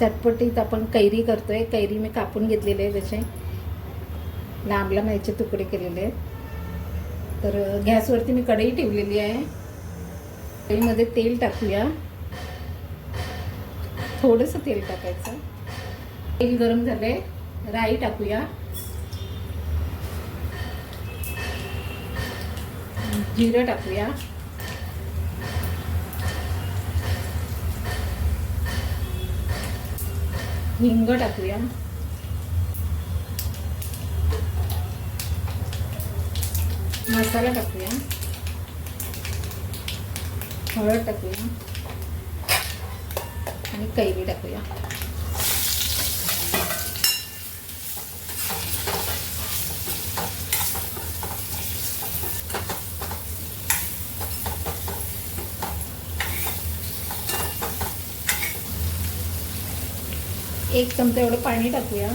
चटपटीत आपण कैरी करतो आहे कैरी मी कापून घेतलेले आहे जसे लांब लांब याचे तुकडे केलेले आहेत. तर गॅसवरती मी कढई ठेवलेली आहे. कढईमध्ये तेल टाकूया. थोडंसं तेल टाकायचं. तेल गरम झालंय. राई टाकूया. जिरं टाकूया. हिंग टाकूया. मसाला टाकूया. हळद टाकूया. आणि कैरी टाकूया. एक चमचा एवढं पाणी टाकूया.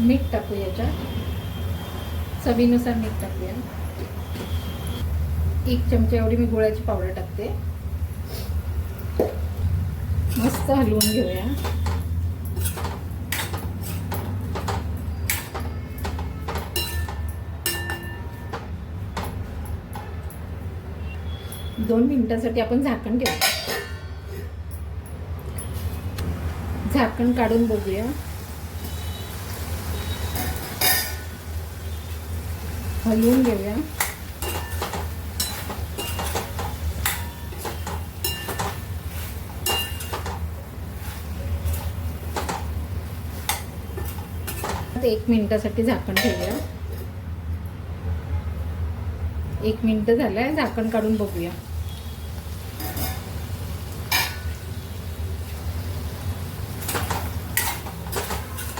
मीठ टाकू याच्यात. चवीनुसार मीठ टाकूया. एक चमचा एवढी मी गुळाची पावडर टाकते. मस्त हलवून घेऊया. दोन मिनिटांसाठी आपण झाकण ठेवू. झाकण काढून बघूया. हलवून घेऊया. आता एक मिनिटासाठी झाकण ठेवूया. एक मिनिट झालंय झाकण काढून बघूया.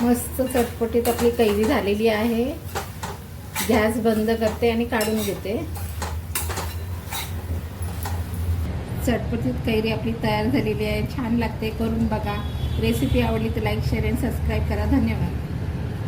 मस्त चटपटीत आपली कैरी झालेली आहे. गॅस बंद करते आणि काढून घेते. चटपटीत कैरी आपली तयार झालेली आहे. छान लागते करून बघा. रेसिपी आवडली तर लाईक शेअर अँड सबस्क्राईब करा. धन्यवाद.